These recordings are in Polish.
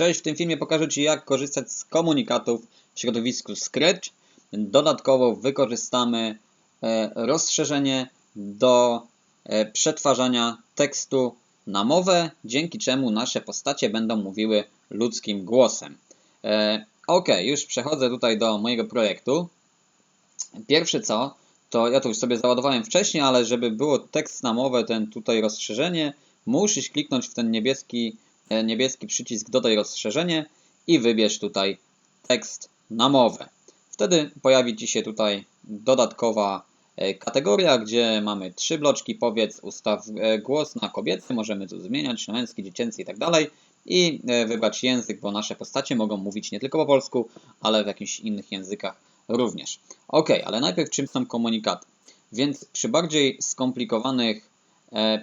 Cześć, w tym filmie pokażę Ci jak korzystać z komunikatów w środowisku Scratch. Dodatkowo wykorzystamy e, rozszerzenie do e, przetwarzania tekstu na mowę, dzięki czemu nasze postacie będą mówiły ludzkim głosem. E, ok, już przechodzę tutaj do mojego projektu. Pierwsze co, to ja to już sobie załadowałem wcześniej, ale żeby było tekst na mowę, ten tutaj rozszerzenie, musisz kliknąć w ten niebieski niebieski przycisk dodaj rozszerzenie i wybierz tutaj tekst na mowę. Wtedy pojawi Ci się tutaj dodatkowa e, kategoria, gdzie mamy trzy bloczki, powiedz, ustaw e, głos na kobiecy, możemy tu zmieniać, męski, dziecięcy i tak dalej i wybrać język, bo nasze postacie mogą mówić nie tylko po polsku, ale w jakichś innych językach również. Ok, ale najpierw czym są komunikaty? Więc przy bardziej skomplikowanych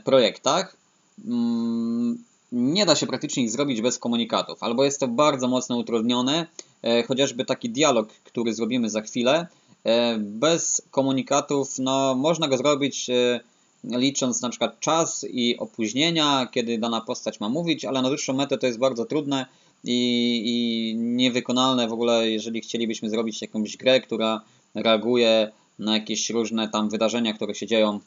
projektach mm, nie da się praktycznie ich zrobić bez komunikatów, albo jest to bardzo mocno utrudnione, e, chociażby taki dialog, który zrobimy za chwilę, e, bez komunikatów, no można go zrobić e, licząc na przykład czas i opóźnienia, kiedy dana postać ma mówić, ale na dłuższą metę to jest bardzo trudne i, i niewykonalne w ogóle, jeżeli chcielibyśmy zrobić jakąś grę, która reaguje na jakieś różne tam wydarzenia, które się dzieją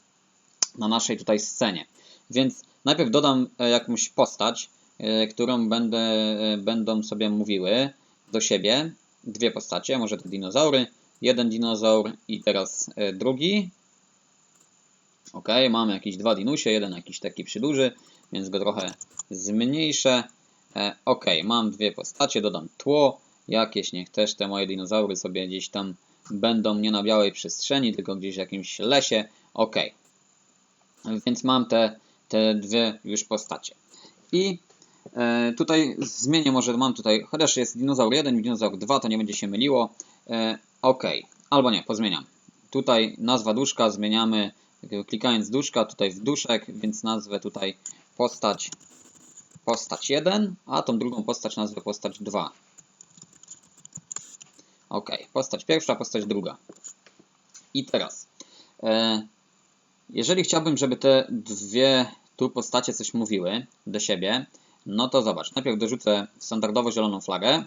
na naszej tutaj scenie. Więc Najpierw dodam e, jakąś postać, e, którą będę, e, będą sobie mówiły do siebie. Dwie postacie, może to dinozaury. Jeden dinozaur i teraz drugi. Ok, mamy jakieś dwa dinusie, jeden jakiś taki przyduży, więc go trochę zmniejszę. Ok, mam dwie postacie, dodam tło. Jakieś, niech też te moje dinozaury sobie gdzieś tam będą nie na białej przestrzeni, tylko gdzieś w jakimś lesie. Ok, więc mam te te dwie już postacie. I e, tutaj zmienię, może mam tutaj, chociaż jest dinozaur 1 i dinozaur 2, to nie będzie się myliło. E, ok, albo nie, pozmieniam. Tutaj nazwa duszka zmieniamy, klikając duszka, tutaj w duszek, więc nazwę tutaj postać postać 1, a tą drugą postać nazwę postać 2. Ok, postać pierwsza, postać druga. I teraz, e, jeżeli chciałbym, żeby te dwie tu postacie coś mówiły do siebie, no to zobacz, najpierw dorzucę standardowo zieloną flagę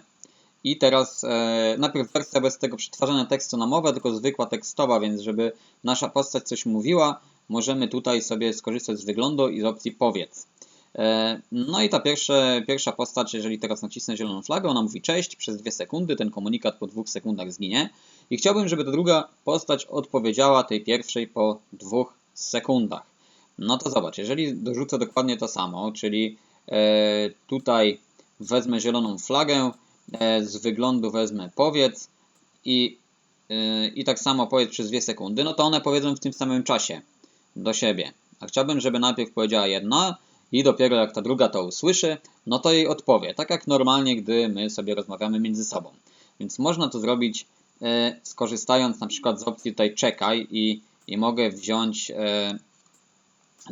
i teraz e, najpierw wersja bez tego przetwarzania tekstu na mowę, tylko zwykła tekstowa, więc żeby nasza postać coś mówiła, możemy tutaj sobie skorzystać z wyglądu i z opcji powiedz. E, no i ta pierwsza, pierwsza postać, jeżeli teraz nacisnę zieloną flagę, ona mówi cześć przez dwie sekundy, ten komunikat po dwóch sekundach zginie. I chciałbym, żeby ta druga postać odpowiedziała tej pierwszej po dwóch sekundach. No to zobacz, jeżeli dorzucę dokładnie to samo, czyli e, tutaj wezmę zieloną flagę, e, z wyglądu wezmę powiedz i, e, i tak samo powiedz przez dwie sekundy, no to one powiedzą w tym samym czasie do siebie. A chciałbym, żeby najpierw powiedziała jedna i dopiero jak ta druga to usłyszy, no to jej odpowie. Tak jak normalnie, gdy my sobie rozmawiamy między sobą. Więc można to zrobić skorzystając na przykład z opcji tutaj czekaj i, i mogę wziąć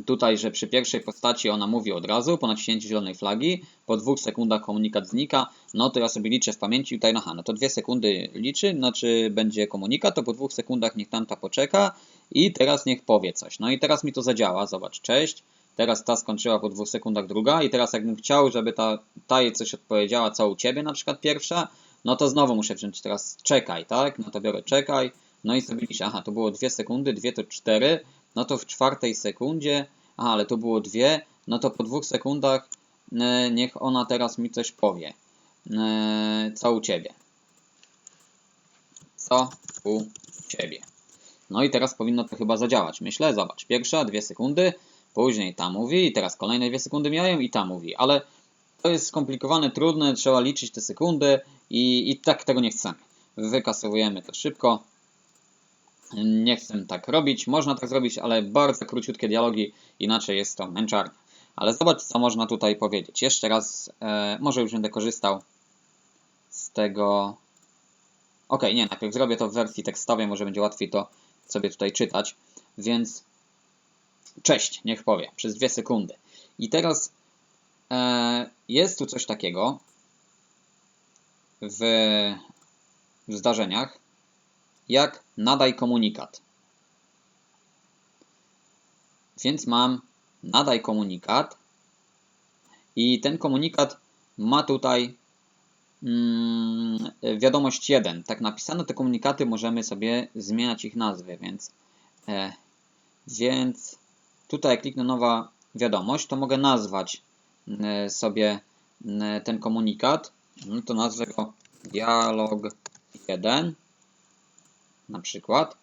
tutaj, że przy pierwszej postaci ona mówi od razu, po naciśnięciu zielonej flagi, po dwóch sekundach komunikat znika, no to ja sobie liczę w pamięci. Tutaj, aha, no to dwie sekundy liczy, znaczy będzie komunikat, to po dwóch sekundach niech tamta poczeka i teraz niech powie coś. No i teraz mi to zadziała, zobacz, cześć, teraz ta skończyła po dwóch sekundach druga i teraz jakbym chciał, żeby ta, ta jej coś odpowiedziała, co u Ciebie na przykład pierwsza, no to znowu muszę wziąć teraz czekaj, tak, no to biorę czekaj, no i sobie liczę, aha, to było dwie sekundy, dwie to cztery, no to w czwartej sekundzie, aha, ale to było dwie, no to po dwóch sekundach e, niech ona teraz mi coś powie. E, co u Ciebie? Co u Ciebie? No i teraz powinno to chyba zadziałać. Myślę, zobacz, pierwsza dwie sekundy, później ta mówi i teraz kolejne dwie sekundy mijają i ta mówi, ale to jest skomplikowane, trudne, trzeba liczyć te sekundy i, i tak tego nie chcemy. Wykasowujemy to szybko. Nie chcę tak robić. Można tak zrobić, ale bardzo króciutkie dialogi, inaczej jest to męczarne. Ale zobacz, co można tutaj powiedzieć. Jeszcze raz, e, może już będę korzystał z tego. Ok, nie, najpierw zrobię to w wersji tekstowej, może będzie łatwiej to sobie tutaj czytać. Więc cześć, niech powie, przez dwie sekundy. I teraz e, jest tu coś takiego w, w zdarzeniach, jak nadaj komunikat. Więc mam nadaj komunikat i ten komunikat ma tutaj mm, wiadomość 1. Tak napisane te komunikaty możemy sobie zmieniać ich nazwy, więc, e, więc tutaj kliknę nowa wiadomość, to mogę nazwać e, sobie e, ten komunikat. No to nazwę go dialog 1 na przykład.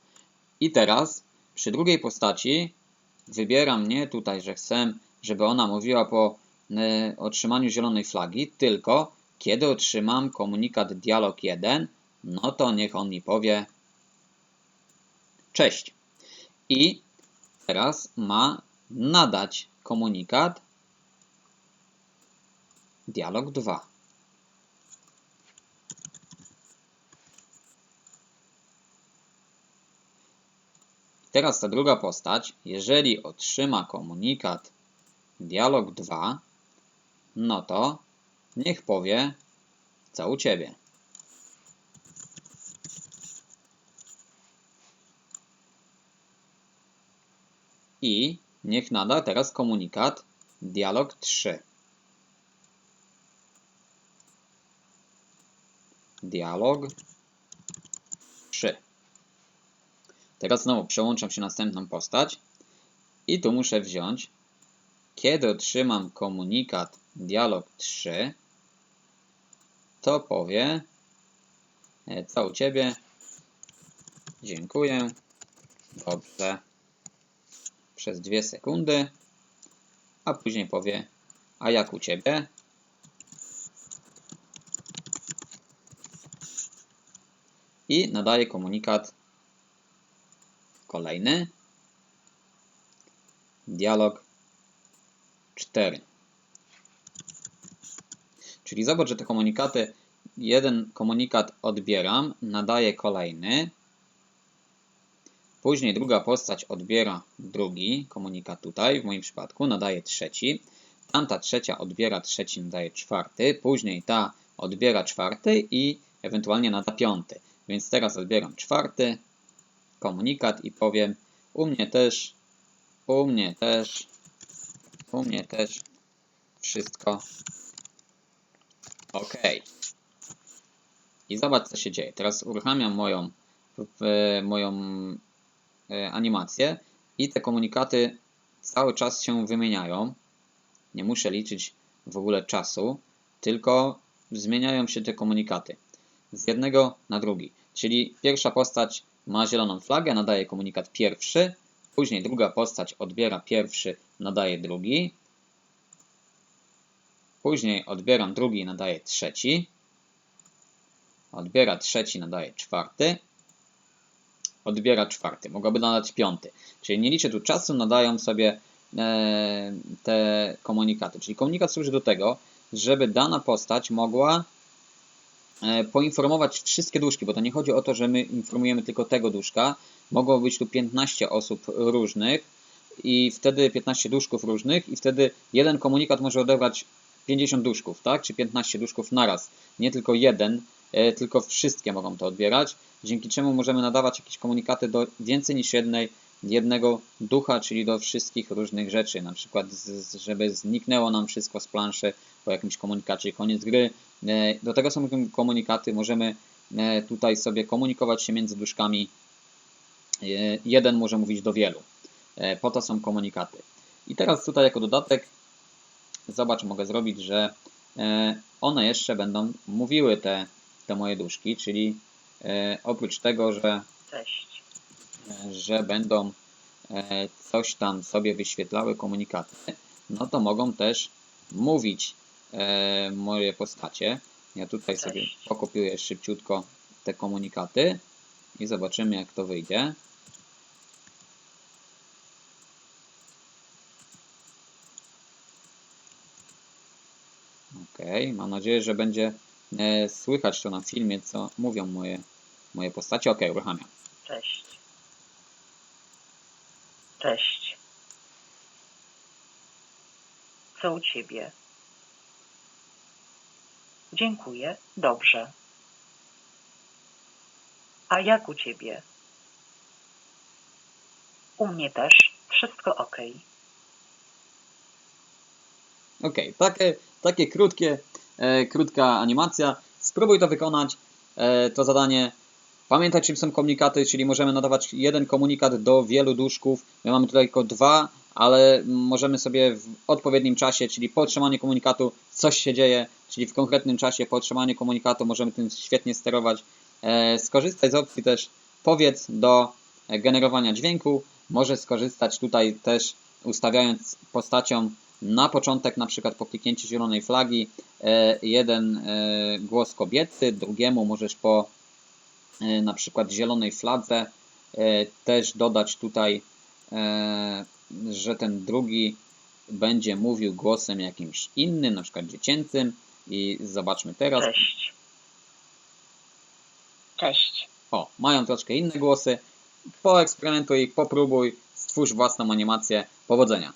I teraz przy drugiej postaci wybieram nie tutaj, że chcę, żeby ona mówiła po e, otrzymaniu zielonej flagi, tylko kiedy otrzymam komunikat dialog 1, no to niech on mi powie cześć. I teraz ma nadać komunikat dialog 2. Teraz ta druga postać, jeżeli otrzyma komunikat dialog 2, no to niech powie co u ciebie. I niech nada teraz komunikat dialog 3. Dialog 3. Teraz znowu przełączam się na następną postać i tu muszę wziąć, kiedy otrzymam komunikat dialog 3, to powie e, co u Ciebie, dziękuję, dobrze, przez dwie sekundy, a później powie, a jak u Ciebie, i nadaje komunikat Kolejny. Dialog 4. Czyli zobacz, że te komunikaty, jeden komunikat odbieram, nadaje kolejny. Później druga postać odbiera drugi komunikat tutaj, w moim przypadku nadaje trzeci. Tamta trzecia odbiera trzeci, nadaje czwarty. Później ta odbiera czwarty i ewentualnie nada piąty. Więc teraz odbieram czwarty, komunikat i powiem u mnie też, u mnie też, u mnie też wszystko ok. I zobacz co się dzieje. Teraz uruchamiam moją, moją e, animację i te komunikaty cały czas się wymieniają. Nie muszę liczyć w ogóle czasu, tylko zmieniają się te komunikaty z jednego na drugi. Czyli pierwsza postać ma zieloną flagę, nadaje komunikat pierwszy, później druga postać odbiera pierwszy, nadaje drugi, później odbieram drugi, nadaje trzeci, odbiera trzeci, nadaje czwarty, odbiera czwarty, mogłaby nadać piąty. Czyli nie liczę tu czasu, nadają sobie e, te komunikaty. Czyli komunikat służy do tego, żeby dana postać mogła poinformować wszystkie duszki, bo to nie chodzi o to, że my informujemy tylko tego duszka. Mogło być tu 15 osób różnych i wtedy 15 duszków różnych i wtedy jeden komunikat może odebrać 50 duszków, tak? Czy 15 duszków naraz. Nie tylko jeden, e, tylko wszystkie mogą to odbierać, dzięki czemu możemy nadawać jakieś komunikaty do więcej niż jednej, jednego ducha, czyli do wszystkich różnych rzeczy, na przykład żeby zniknęło nam wszystko z planszy po jakimś komunikacie koniec gry, E, do tego są komunikaty, możemy e, tutaj sobie komunikować się między duszkami. E, jeden może mówić do wielu. Po to są komunikaty. I teraz tutaj jako dodatek, zobacz, mogę zrobić, że one jeszcze będą mówiły te, te moje duszki, czyli oprócz tego, że, Cześć. Że będą coś tam sobie wyświetlały komunikaty, no to mogą też mówić e, moje postacie. Ja tutaj sobie pokopiuję szybciutko te komunikaty i zobaczymy jak to wyjdzie. Ok, mam nadzieję, że będzie e, słychać to na filmie, co mówią moje, moje postacie. Ok, uruchamiam. Cześć. Cześć. Co u ciebie? Dziękuję, dobrze. A jak u ciebie? U mnie też wszystko ok. Ok, takie, takie krótkie, e, krótka animacja. Spróbuj to wykonać, e, to zadanie. Pamiętaj, czym są komunikaty, czyli możemy nadawać jeden komunikat do wielu duszków. My mamy tutaj tylko dwa, ale możemy sobie w odpowiednim czasie, czyli po otrzymaniu komunikatu, coś się dzieje, czyli w konkretnym czasie po otrzymaniu komunikatu możemy tym świetnie sterować. E, Skorzystaj z opcji też powiedz do generowania dźwięku. Może skorzystać tutaj też ustawiając postacią na początek, na przykład po kliknięciu zielonej flagi, e, jeden e, głos kobiecy, drugiemu możesz po na przykład zielonej fladze e, też dodać tutaj, e, że ten drugi będzie mówił głosem jakimś innym, na przykład dziecięcym i zobaczmy teraz. Cześć. Cześć. O, mają troszkę inne głosy. Poeksperymentuj, popróbuj, stwórz własną animację. Powodzenia!